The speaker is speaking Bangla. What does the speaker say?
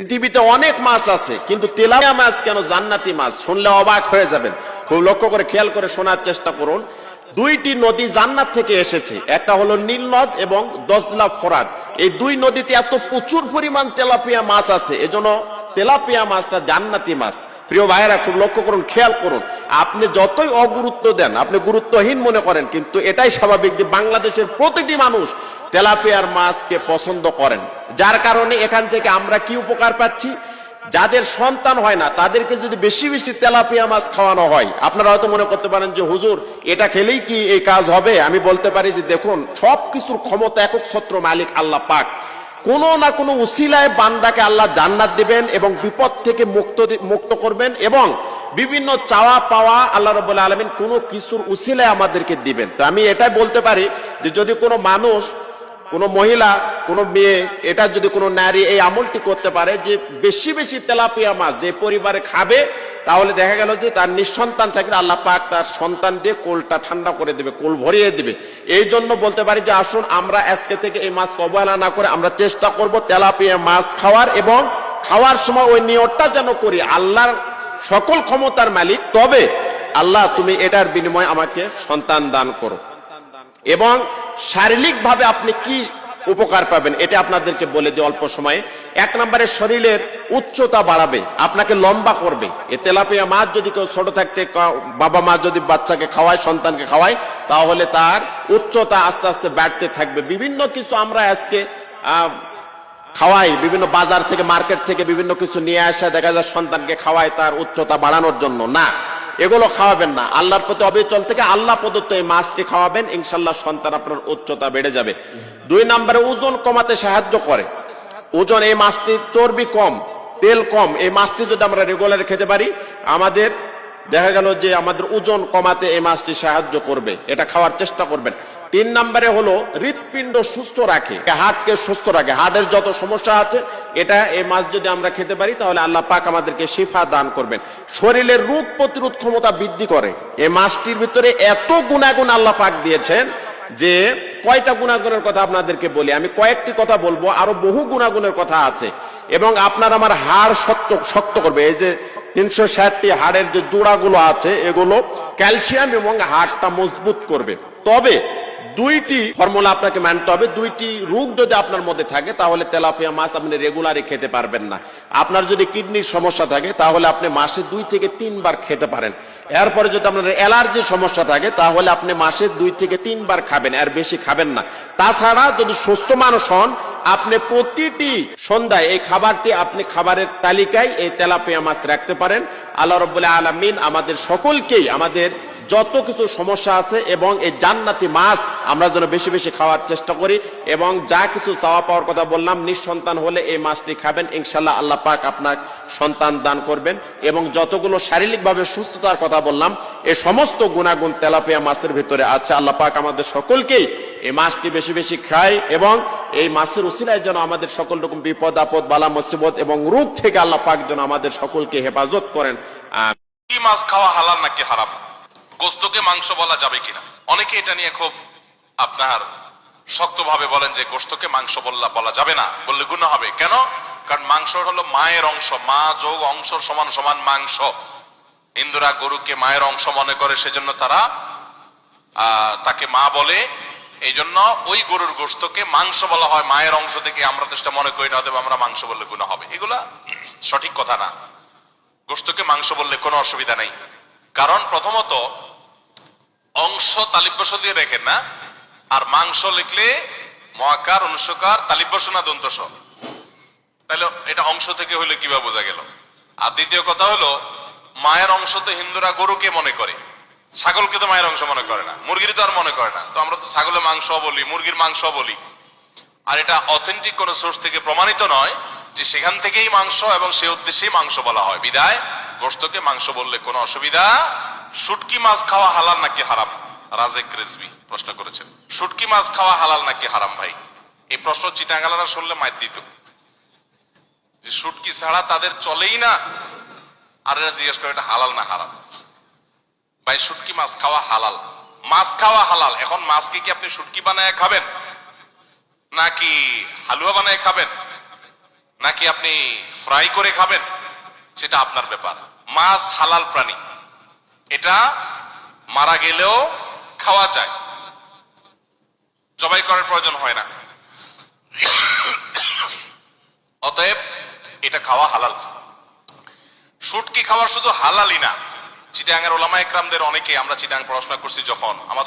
পৃথিবীতে অনেক মাছ আছে, কিন্তু তেলাপিয়া মাছ কেন জান্নাতি মাছ? শুনলে অবাক হয়ে যাবেন। খুব লক্ষ্য করে খেয়াল করে শোনার চেষ্টা করুন। দুইটি নদী জান্নাত থেকে এসেছে, একটা হলো নীল নদ এবং দজলা ফোরাত। এই দুই নদীতে এত প্রচুর পরিমাণ তেলাপিয়া মাছ আছে, এজন্য তেলাপিয়া মাছটা জান্নাতি মাছ। প্রিয় ভাইয়েরা খুব লক্ষ্য করুন, খেয়াল করুন। আপনি যতই অগুরুত্ব দেন, আপনি গুরুত্বহীন মনে করেন, কিন্তু এটাই স্বাভাবিক যে বাংলাদেশের প্রতিটি মানুষ তেলাপিয়ার মাছকে পছন্দ করেন। যার কারণে এখান থেকে আমরা কি উপকার পাচ্ছি? যাদের সন্তান হয় না, তাদেরকে যদি বেশি বেশি তেলাপিয়া মাছ খাওয়ানো হয়, আপনারা হয়তো মনে করতে পারেন যে, হুজুর, এটা খেলেই কি এই কাজ হবে? আমি বলতে পারি যে, দেখুন সব কিছুর ক্ষমতা একক ছত্র মালিক আল্লাহ পাক। কোনো না কোনো উসিলায় বান্দাকে আল্লাহ জান্নাত দিবেন এবং বিপদ থেকে মুক্ত মুক্ত করবেন এবং বিভিন্ন চাওয়া পাওয়া আল্লাহ রবাহ আলমিন কোনো কিছুর উসিলায় আমাদেরকে দিবেন। তো আমি এটাই বলতে পারি যে যদি কোনো মানুষ কোনো মহিলা, কোনো মেয়ে, এটা যদি কোনো নারী এই আমলটি করতে পারে যে বেশি বেশি তেলাপিয়া মাছ যে পরিবারে খাবে, তাহলে দেখা গেল যে তার নিঃসন্তান থাকলে আল্লাহ পাক তার সন্তান দিয়ে কোলটা ঠান্ডা করে দেবে, কোল ভরিয়ে দেবে। এই জন্য বলতে পারি যে আসুন আমরা আজকে থেকে এই মাছ অবহেলা না করে আমরা চেষ্টা করব তেলাপিয়া মাছ খাওয়ার এবং খাওয়ার সময় ওই নিয়তটা যেন করি, আল্লাহর সকল ক্ষমতার মালিক। তবে আল্লাহ তুমি এটার বিনিময়ে আমাকে সন্তান দান করো। এবং শারীরিকভাবে আপনি কি উপকার পাবেন, এটা আপনাদেরকে বলে দিই অল্প সময়ে। এক নম্বরে শরীরের উচ্চতা বাড়াবে, আপনাকে লম্বা করবে। এ তেলাপিয়া মাছ যদি কেউ ছোট থাকতে বাবা মা যদি বাচ্চাকে খাওয়ায়, সন্তানকে খাওয়ায়, তাহলে তার উচ্চতা আস্তে আস্তে বাড়তে থাকবে। বিভিন্ন কিছু আমরা আজকে খাওয়াই, বিভিন্ন বাজার থেকে, মার্কেট থেকে বিভিন্ন কিছু নিয়ে আসা, দেখা যায় সন্তানকে খাওয়ায় তার উচ্চতা বাড়ানোর জন্য। না এগুলো খাওয়াবেন না। আল্লাহর প্রতি অবিচল থেকে আল্লাহ প্রদত্ত এই মাছটি খাওয়াবেন ইনশাল্লাহ সন্তান আপনার উচ্চতা বেড়ে যাবে। দুই নম্বরে ওজন কমাতে সাহায্য করে। ওজন এই মাছটির চর্বি কম, তেল কম। এই মাছটি যদি আমরা রেগুলার খেতে পারি, আমাদের দেখা গেল যে আমাদের ওজন কমাতে এই মাছটি সাহায্য করবে, এটা খাওয়ার চেষ্টা করবেন। তিন নম্বরে হলো হৃৎপিণ্ড সুস্থ রাখে হার্টকে সুস্থ রাখে। হার্টের যত সমস্যা আছে, এটা এই মাছ যদি আমরা খেতে পারি, তাহলে আল্লাহ পাক আমাদেরকে শিফা দান করবেন। শরীরের রোগ প্রতিরোধ ক্ষমতা বৃদ্ধি করে। এই মাছটির ভিতরে এত গুণাগুণ আল্লাহ পাক দিয়েছেন যে কয়টা গুণাগুণের কথা আপনাদেরকে বলি। আমি কয়েকটি কথা বলব, আরও বহু গুণাগুণের কথা আছে। এবং আপনার আমার হাড় শক্ত শক্ত করবে। এই যে তিনশো ষাটটি হাড়ের যে জোড়াগুলো আছে, এগুলো ক্যালসিয়াম এবং হাড়টা মজবুত করবে। তবে দুইটি ফর্মুলা আপনাকে মানতে হবে, দুইটি রোগ যদি আপনার মধ্যে থাকে, তাহলে তেলাপিয়া মাছ আপনি রেগুলারই খেতে পারবেন না। আপনার যদি কিডনির সমস্যা থাকে, তাহলে আপনি মাসে দুই থেকে তিনবার খেতে পারেন। এরপরে যদি আপনার অ্যালার্জির সমস্যা থাকে, তাহলে আপনি মাসে দুই থেকে তিনবার খাবেন, আর বেশি খাবেন না। তাছাড়া যদি সুস্থ মানুষ হন, আপনি প্রতিটি সন্ধ্যায় এই খাবারটি আপনি খাবারের তালিকায় এই তেলাপিয়া মাছ রাখতে পারেন। আল্লাহ রব্বুল্লাহ আলমিন আমাদের সকলকেই, আমাদের যত কিছু সমস্যা আছে এবং এই জান্নাতি মাছ আমরা যেন বেশি বেশি খাওয়ার চেষ্টা করি এবং যা কিছু চাওয়া পাওয়ার কথা বললাম, নিঃসন্তান হলে এই মাছটি খাবেন ইনশাল্লাহ আল্লাহ পাক আপনার সন্তান দান করবেন এবং যতগুলো শারীরিকভাবে সুস্থতার কথা বললাম, এই সমস্ত গুণাগুণ তেলাপিয়া মাছের ভিতরে আছে। আল্লাহ পাক আমাদের সকলকেই এই মাছটি বেশি বেশি খায় এবং এই মাছের উসিলায় যেন আমাদের সকল রকম বিপদ, আপদ, বালা, মুসিবত এবং রোগ থেকে আল্লাহ পাক যেন আমাদের সকলকে হেফাজত করেন। কি মাছ খাওয়া হালাল নাকি হারাম? গোস্তকে মাংস বলা যাবে কিনা? অনেকে এটা নিয়ে খুব আপনার শক্তভাবে বলেন যে গোস্তকে মাংস বললা বলা যাবে না, বললে গুণ হবে। কেন? কারণ মাংস হলো মায়ের অংশ। মা যোগ অংশ সমান সমান মাংস। হিন্দুরা গরুকে মায়ের অংশ মনে করে, সেজন্য তারা তাকে মা বলে। এই জন্য ওই গরুর গোস্তকে মাংস বলা হয়। মায়ের অংশ থেকে আমরা তো মনে করি না অতএব আমরা মাংস বললে গুণ হবে। এগুলা সঠিক কথা না। গোস্তকে মাংস বললে কোনো অসুবিধা নেই। কারণ প্রথমত অংশ তালিব্যস দিয়ে রেখেন না। আর মাংস লিখলে মহাকার অনুষ্কার তালিব্যস না দন্তস তাহলে এটা অংশ থেকে হইলে কীভাবে বোঝা গেল। আর দ্বিতীয় কথা হলো, মায়ের অংশ তো হিন্দুরা গরুকে মনে করে। ছাগলকে তো মায়ের অংশ মনে করে না। মুরগির তো আর মনে করে না। তো আমরা তো ছাগলের মাংস বলি, মুরগির মাংস বলি। আর এটা অথেন্টিক কোন সোর্স থেকে প্রমাণিত নয় যে সেখান থেকেই মাংস এবং সে উদ্দেশ্যেই মাংস বলা হয়। বিদায়। গোস্তকে মাংস বললে কোনো অসুবিধা শুটকি মাছ খাওয়া হালাল নাকি হারাম? রাজেক রেজবি প্রশ্ন করেছেন। শুটকি মাছ খাওয়া হালাল নাকি হারাম ভাই? এই প্রশ্ন চিটাঙ্গালারা শুনলে মাইর দিত। যে শুটকি ছাড়া তাদের চলেই না। আর এরা জিজ্ঞেস করে এটা হালাল না হারাম। ভাই, শুটকি মাছ খাওয়া হালাল। মাছ খাওয়া হালাল। এখন মাছকে কি আপনি শুটকি বানায় খাবেন? নাকি হালুয়া বানায় খাবেন? নাকি আপনি ফ্রাই করে খাবেন? সেটা আপনার ব্যাপার। মাছ হালাল প্রাণী। এটা মারা গেলেও খাওয়া যায়। জবাই করার প্রয়োজন হয় না। অতএব এটা খাওয়া হালাল। শুটকি খাওয়ার শুধু হালালই না। চিটাঙ্গের ওলামা একরামদের অনেকে আমরা চিটাং পড়াশোনা করছি যখন। আমাদের